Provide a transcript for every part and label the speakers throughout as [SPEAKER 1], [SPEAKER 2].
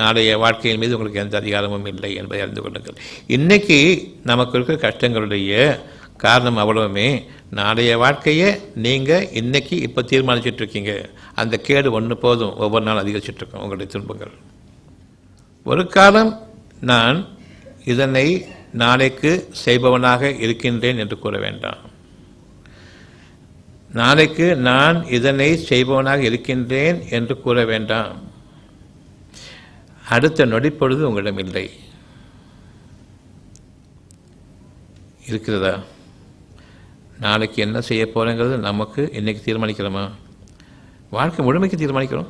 [SPEAKER 1] நாளைய வாழ்க்கையின் மீது உங்களுக்கு எந்த அதிகாரமும் இல்லை என்பதை அறிந்து கொள்ளுங்கள். இன்றைக்கி நமக்கு இருக்கிற கஷ்டங்களுடைய காரணம் அவ்வளவுமே நாளைய வாழ்க்கையை நீங்கள் இன்றைக்கி இப்போ தீர்மானிச்சிட்டு இருக்கீங்க அந்த கேடு ஒன்று போதும் ஒவ்வொரு நாள் அதிகரிச்சிட்ருக்கோம் உங்களுடைய துன்பங்கள். ஒரு காலம் நான் இதனை நாளைக்கு செய்பவனாக இருக்கின்றேன் என்று கூற வேண்டாம். நாளைக்கு நான் இதனை செய்பவனாக இருக்கின்றேன் என்று கூற வேண்டாம். அடுத்த நொடிப்பொழுது உங்களிடம் இல்லை. இருக்கிறதா? நாளைக்கு என்ன செய்ய போகிறேங்கிறது நமக்கு இன்றைக்கி தீர்மானிக்கிறோமா? வாழ்க்கை முழுமைக்கு தீர்மானிக்கிறோம்.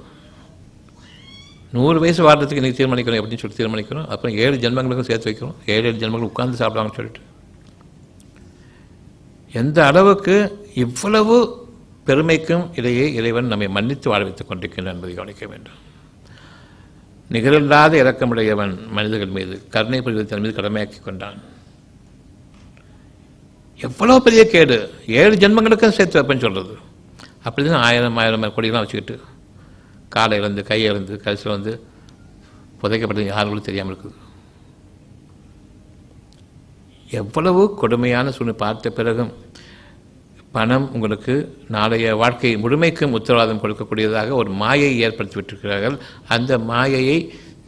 [SPEAKER 1] நூறு வயசு வாழ்றதுக்கு இன்றைக்கி தீர்மானிக்கிறோம் எப்படின்னு சொல்லி தீர்மானிக்கிறோம். அப்புறம் ஏழு ஜென்மங்களுக்கும் சேர்த்து வைக்கிறோம். ஏழு ஏழு ஜென்மங்கள் உட்கார்ந்து சாப்பிடுவாங்கன்னு சொல்லிட்டு. எந்த அளவுக்கு இவ்வளவு பெருமைக்கும் இடையே இறைவன் நம்மை மன்னித்து வாழ வைத்துக் கொண்டிருக்கின்றான் என்பதை கவனிக்க வேண்டும். நிகரில்லாத இரக்கமுடையவன் மனிதர்கள் மீது கருணை புரிவதை தன் மீது கடமையாக்கி கொண்டான். எவ்வளோ பெரிய கேடு. ஏழு ஜென்மங்களுக்கும் சேர்த்து வைப்பேன்னு சொல்கிறது அப்படி தான் ஆயிரம் ஆயிரம் கொடிகளாம் வச்சுக்கிட்டு காலை இழந்து கை இழந்து கடைசியில் வந்து புதைக்கப்பட்டது யாருக்கும் தெரியாமல் இருக்குது. எவ்வளவு கொடுமையான சூழ்நிலை. பார்த்த பிறகும் பணம் உங்களுக்கு நாளைய வாழ்க்கை முழுமைக்கும் உத்தரவாதம் கொடுக்கக்கூடியதாக ஒரு மாயை ஏற்படுத்தி விட்டிருக்கிறார்கள் அந்த மாயையை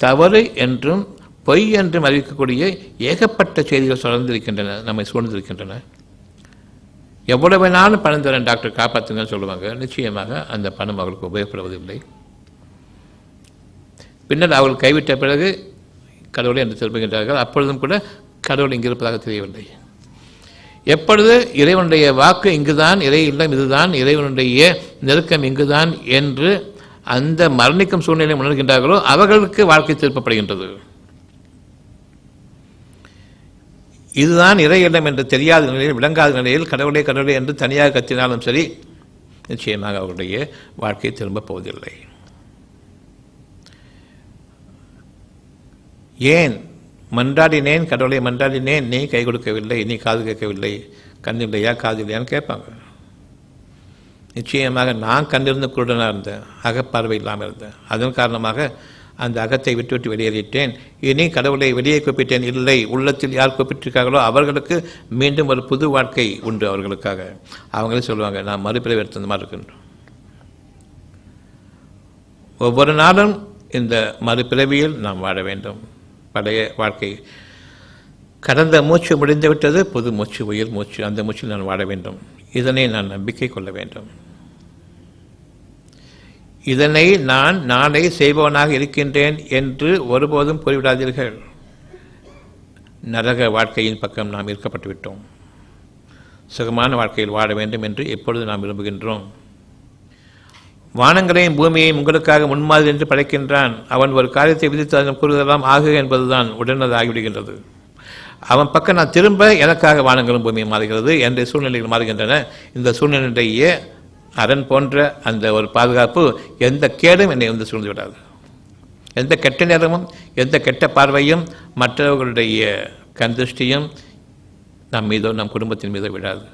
[SPEAKER 1] தவறு என்றும் பொய் என்றும் அறிவிக்கக்கூடிய ஏகப்பட்ட செய்திகள் சுழந்திருக்கின்றன நம்மை சூழ்ந்திருக்கின்றன. எவ்வளவு வேணாலும் பணம் தரேன் டாக்டர் காப்பாற்றுங்கன்னு சொல்லுவாங்க. நிச்சயமாக அந்த பணம் அவர்களுக்கு உபயோகப்படுவதில்லை. பின்னர் அவர்கள் கைவிட்ட பிறகு கடவுளை என்று திரும்புகின்றார்கள். அப்பொழுதும் கூட கடவுள் இங்கிருப்பதாக தெரியவில்லை. எப்பொழுது இறைவனுடைய வாக்கு இங்குதான் இறை இல்லம் இதுதான் இறைவனுடைய நெருக்கம் இங்குதான் என்று அந்த மரணிக்கும் சூழ்நிலை உணர்கின்றார்களோ அவர்களுக்கு வாழ்க்கை திருப்பப்படுகின்றது. இதுதான் இறை இல்லம் என்று தெரியாத நிலையில் விளங்காத நிலையில் கடவுளே கடவுளே என்று தனியாக கத்தினாலும் சரி நிச்சயமாக அவருடைய வாழ்க்கை திரும்பப் போவதில்லை. ஏன் மன்றாடினேன் கடவுளை மன்றாடினேன் நீ கை கொடுக்கவில்லை நீ காது கேட்கவில்லை. கண் இல்லையா காது இல்லையான்னு கேட்பாங்க. நிச்சயமாக நான் கண்டிருந்த குருடனாக இருந்தேன் அகப்பார்வை இல்லாமல் இருந்தேன். அதன் காரணமாக அந்த அகத்தை விட்டுவிட்டு வெளியேறிட்டேன். இனி கடவுளை வெளியே கூப்பிட்டேன் இல்லை. உள்ளத்தில் யார் கூப்பிட்டிருக்காங்களோ அவர்களுக்கு மீண்டும் ஒரு புது வாழ்க்கை உண்டு அவர்களுக்காக. அவங்களே சொல்லுவாங்க நான் மறுபிறவி எடுத்த மாதிரி இருக்கின்றோம். ஒவ்வொரு நாளும் இந்த மறுபிறவியில் நாம் வாழ வேண்டும். பழைய வாழ்க்கை. கடந்த மூச்சு முடிந்துவிட்டது புது மூச்சு உயிர் மூச்சு அந்த மூச்சில் நான் வாழ வேண்டும். இதனை நான் நம்பிக்கை கொள்ள வேண்டும். இதனை நான் நாளை செய்பவனாக இருக்கின்றேன் என்று ஒருபோதும் கூறிவிடாதீர்கள். நரக வாழ்க்கையின் பக்கம் நாம் இருக்கப்பட்டுவிட்டோம் சுகமான வாழ்க்கையில் வாழ வேண்டும் என்று எப்பொழுது நாம் விரும்புகின்றோம்? வானங்களையும் பூமியையும் உங்களுக்காக முன்மாதிரி என்று படைக்கின்றான். அவன் ஒரு காரியத்தை விதித்து அதன் கூறுதலாம் ஆகுக என்பதுதான் உடனது ஆகிவிடுகின்றது அவன் பக்கம் நான் திரும்ப எனக்காக வானங்களும் பூமியும் மாறுகிறது என்ற சூழ்நிலைகள் மாறுகின்றன. இந்த சூழ்நிலையுடைய அரண் போன்ற அந்த ஒரு பாதுகாப்பு எந்த கேடும் என்னை வந்து சூழ்ந்து விடாது. எந்த கெட்ட நேரமும் எந்த கெட்ட பார்வையும் மற்றவர்களுடைய கந்திருஷ்டியும் நம் மீதோ நம் குடும்பத்தின் மீதோ விடாது.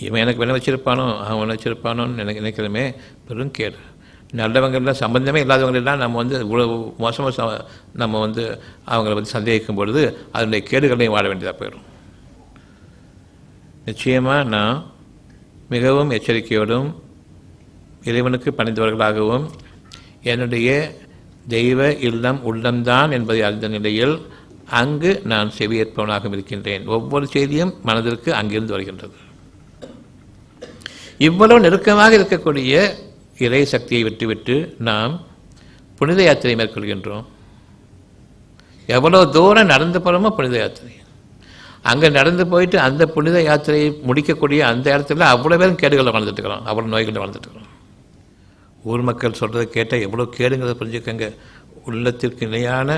[SPEAKER 1] இவன் எனக்கு வேலை வச்சிருப்பானோ அவன் வச்சிருப்பானோன்னு எனக்கு நினைக்கிறமே பெரும் கேடு. நல்லவங்கள்லாம் சம்பந்தமே இல்லாதவங்களெல்லாம் நம்ம வந்து இவ்வளோ மோசமாக ச- நம்ம வந்து அவங்கள வந்து சந்தேகிக்கும் பொழுது அதனுடைய கேடுகளையும் வாழ வேண்டியதாக போயிடும். நிச்சயமாக நான் மிகவும் எச்சரிக்கையோடும் இறைவனுக்கு பணிந்தவர்களாகவும் என்னுடைய தெய்வ இல்லம் உள்ளம்தான் என்பதை அறிந்த நிலையில் அங்கு நான் செவியேற்பவனாகவும் இருக்கின்றேன். ஒவ்வொரு செய்தியும் மனதிற்கு அங்கிருந்து வருகின்றது. இவ்வளவு நெருக்கமாக இருக்கக்கூடிய இறை சக்தியை விட்டுவிட்டு நாம் புனித யாத்திரை மேற்கொள்கின்றோம். எவ்வளோ தூரம் நடந்து போகிறோமோ புனித யாத்திரை. அங்கே நடந்து போயிட்டு அந்த புனித யாத்திரையை முடிக்கக்கூடிய அந்த இடத்துல அவ்வளோ பேரும் கேடுகளை வாழ்ந்துட்டுருக்கிறோம் அவ்வளோ நோய்களை வாழ்ந்துட்டுருக்கிறோம் ஊர் மக்கள் சொல்கிறத கேட்டால் எவ்வளோ கேடுங்கிறத புரிஞ்சுக்கங்க. உள்ளத்திற்கு இணையான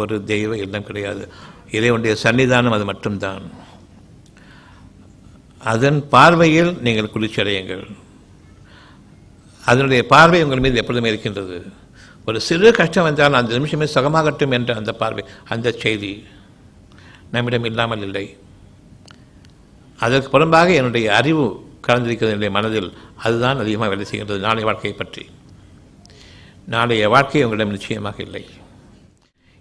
[SPEAKER 1] ஒரு தெய்வ இல்லம் கிடையாது. இறைவனுடைய சன்னிதானம் அது மட்டும்தான். அதன் பார்வையில் நீங்கள் குளிர்ச்சி அடையுங்கள் அதனுடைய பார்வை உங்கள் மீது எப்பொழுதுமே இருக்கின்றது. ஒரு சிறு கஷ்டம் வந்தால் அந்த நிமிஷமே சுகமாகட்டும் என்ற அந்த பார்வை அந்த செய்தி நம்மிடம் இல்லாமல் இல்லை. அதற்கு புறம்பாக என்னுடைய அறிவு கலந்திருக்கிறது என்னுடைய மனதில். அதுதான் அதிகமாக வேலை செய்கின்றது நாளை வாழ்க்கையை பற்றி. நாளைய வாழ்க்கை உங்களிடம் நிச்சயமாக இல்லை.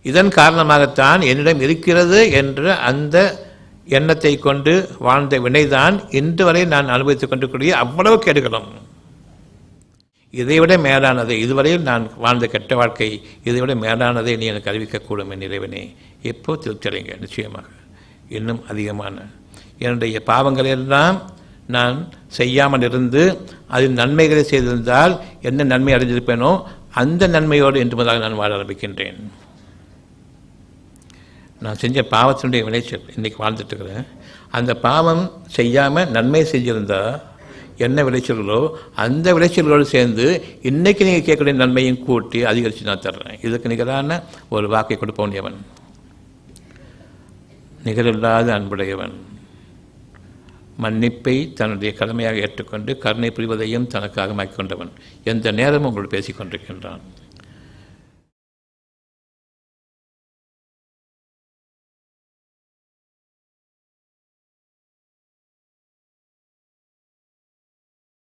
[SPEAKER 1] இதன் காரணமாகத்தான் என்னிடம் இருக்கிறது என்ற அந்த எண்ணத்தை கொண்டு வாழ்ந்த வினைதான் இன்று வரை நான் அனுபவித்துக் கொண்டிருக்கூடிய அவ்வளவு கேடுகளும். இதைவிட மேலானது இதுவரையில் நான் வாழ்ந்த கெட்ட வாழ்க்கை இதைவிட மேலானதை நீ எனக்கு அறிவிக்கக்கூடும் என் இறைவனே. எப்போ திருப்தியடைங்க நிச்சயமாக. இன்னும் அதிகமான. என்னுடைய பாவங்களெல்லாம் நான் செய்யாமல் இருந்து அதில் நன்மைகளை செய்திருந்தால் என்ன நன்மை அடைஞ்சிருப்பேனோ அந்த நன்மையோடு என்று முதலாக நான் வாழ ஆரம்பிக்கின்றேன். நான் செஞ்ச பாவத்தினுடைய விளைச்சல் இன்றைக்கி வாழ்ந்துட்டுருக்குறேன். அந்த பாவம் செய்யாமல் நன்மை செஞ்சிருந்தா என்ன விளைச்சல்களோ அந்த விளைச்சல்களோடு சேர்ந்து இன்றைக்கி நீங்கள் கேட்கக்கூடிய நன்மையும் கூட்டி அதிகரித்து நான் தர்றேன். இதுக்கு நிகரான ஒரு வாக்கை கொடுப்பவன் நிகரில்லாத அன்புடையவன். மன்னிப்பை தன்னுடைய கடமையாக ஏற்றுக்கொண்டு கருணை புரிவதையும் தனக்காக மாக்கிக்கொண்டவன் எந்த நேரமும் உங்களோடு பேசிக்கொண்டிருக்கின்றான்.